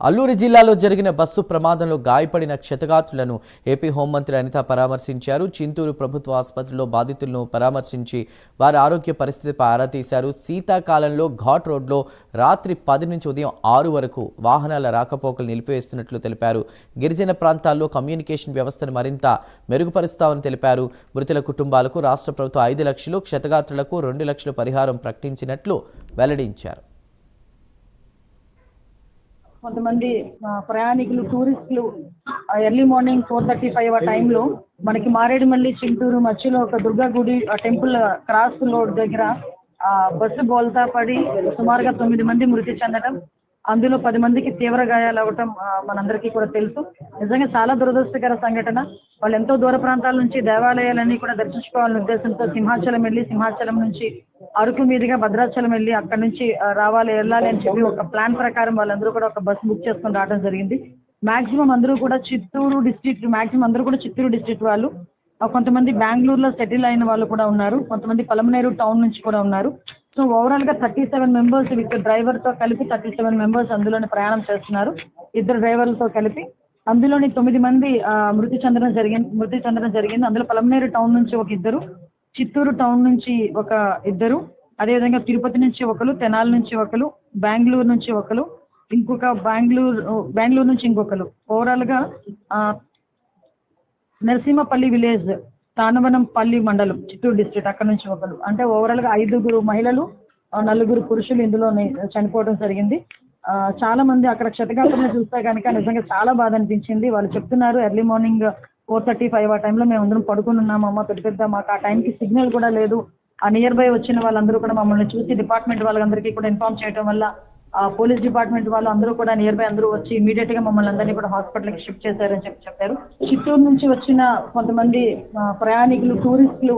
అల్లూరి జిల్లాలో జరిగిన బస్సు ప్రమాదంలో గాయపడిన క్షతగాత్రులను ఏపీ హోంమంత్రి అనిత పరామర్శించారు. చింతూరు ప్రభుత్వ ఆసుపత్రిలో బాధితులను పరామర్శించి వారి ఆరోగ్య పరిస్థితిపై ఆరా తీశారు. శీతాకాలంలో ఘాట్ రోడ్లో రాత్రి పది నుంచి ఉదయం ఆరు వరకు వాహనాల రాకపోకలు నిలిపివేస్తున్నట్లు తెలిపారు. గిరిజన ప్రాంతాల్లో కమ్యూనికేషన్ వ్యవస్థను మరింత మెరుగుపరుస్తామని తెలిపారు. మృతుల కుటుంబాలకు రాష్ట్ర ప్రభుత్వం ఐదు లక్షలు క్షతగాత్రులకు రెండు లక్షల పరిహారం ప్రకటించినట్లు వెల్లడించారు. కొంతమంది ప్రయాణికులు టూరిస్టులు early morning four thirty five ఆ టైంలో మనకి మారేడుమల్లి చింటూరు మధ్యలో ఒక దుర్గా గుడి టెంపుల్ క్రాస్ రోడ్ దగ్గర ఆ బస్సు బోల్తా పడి సుమారుగా తొమ్మిది మంది మృతి చెందడం అందులో పది మందికి తీవ్ర గాయాలు అవటం మనందరికీ కూడా తెలుసు. నిజంగా చాలా దురదృష్టకర సంఘటన. వాళ్ళు ఎంతో దూర ప్రాంతాల నుంచి దేవాలయాలన్నీ కూడా దర్శించుకోవాలనే ఉద్దేశంతో సింహాచలం వెళ్ళి సింహాచలం నుంచి అరకు మీదుగా భద్రాచలం వెళ్ళి అక్కడ నుంచి రావాలి వెళ్ళాలి అని చెప్పి ఒక ప్లాన్ ప్రకారం వాళ్ళందరూ కూడా ఒక బస్ బుక్ చేసుకొని రావడం జరిగింది. మాక్సిమం అందరూ కూడా చిత్తూరు డిస్ట్రిక్ట్ మాక్సిమం అందరూ కూడా చిత్తూరు డిస్ట్రిక్ట్ వాళ్ళు. కొంతమంది బెంగళూరులో సెటిల్ అయిన వాళ్ళు కూడా ఉన్నారు. కొంతమంది పలమనేరు టౌన్ నుంచి కూడా ఉన్నారు. సో ఓవరాల్గా థర్టీ సెవెన్ మెంబర్స్ విత్ డ్రైవర్తో కలిపి థర్టీ సెవెన్ మెంబర్స్ అందులోనే ప్రయాణం చేస్తున్నారు. ఇద్దరు డ్రైవర్లతో కలిపి. అందులోని తొమ్మిది మంది ఆ, మృతి చెందడం జరిగింది మృతి చెందడం జరిగింది. అందులో పలమనేరు టౌన్ నుంచి ఒక ఇద్దరు. చిత్తూరు టౌన్ నుంచి ఒక ఇద్దరు అదేవిధంగా తిరుపతి నుంచి ఒకరు తెనాలి నుంచి ఒకరు బెంగళూరు నుంచి ఒకరు ఇంకొక బెంగళూరు బెంగళూరు నుంచి ఇంకొకరు ఓవరాల్గా ఆ, నరసింహపల్లి విలేజ్ తానవనంపల్లి మండలం చిత్తూరు డిస్ట్రిక్ట్ అక్కడ నుంచి ఒకరు అంటే ఓవరాల్గా ఐదుగురు మహిళలు నలుగురు పురుషులు ఇందులో చనిపోవడం జరిగింది. ఆ, చాలా మంది అక్కడ క్షతగాత్రులను చూస్తే కనుక నిజంగా చాలా బాధ అనిపించింది. వాళ్ళు చెప్తున్నారు early morning four thirty five ఆ టైంలో మేము అందరం పడుకుని ఉన్నాము అమ్మ పెద్ద పెద్ద మాకు ఆ టైంకి సిగ్నల్ కూడా లేదు. ఆ నియర్ బై వచ్చిన వాళ్ళందరూ కూడా మమ్మల్ని చూసి డిపార్ట్మెంట్ వాళ్ళందరికీ కూడా ఇన్ఫార్మ్ చేయడం వల్ల ఆ పోలీస్ డిపార్ట్మెంట్ వాళ్ళు అందరూ కూడా నియర్ బై అందరూ వచ్చి ఇమీడియట్గా మమ్మల్ని అందరినీ కూడా హాస్పిటల్కి షిఫ్ట్ చేశారని చెప్పి చెప్పారు. చిత్తూరు నుంచి వచ్చిన కొంతమంది ప్రయాణికులు టూరిస్టులు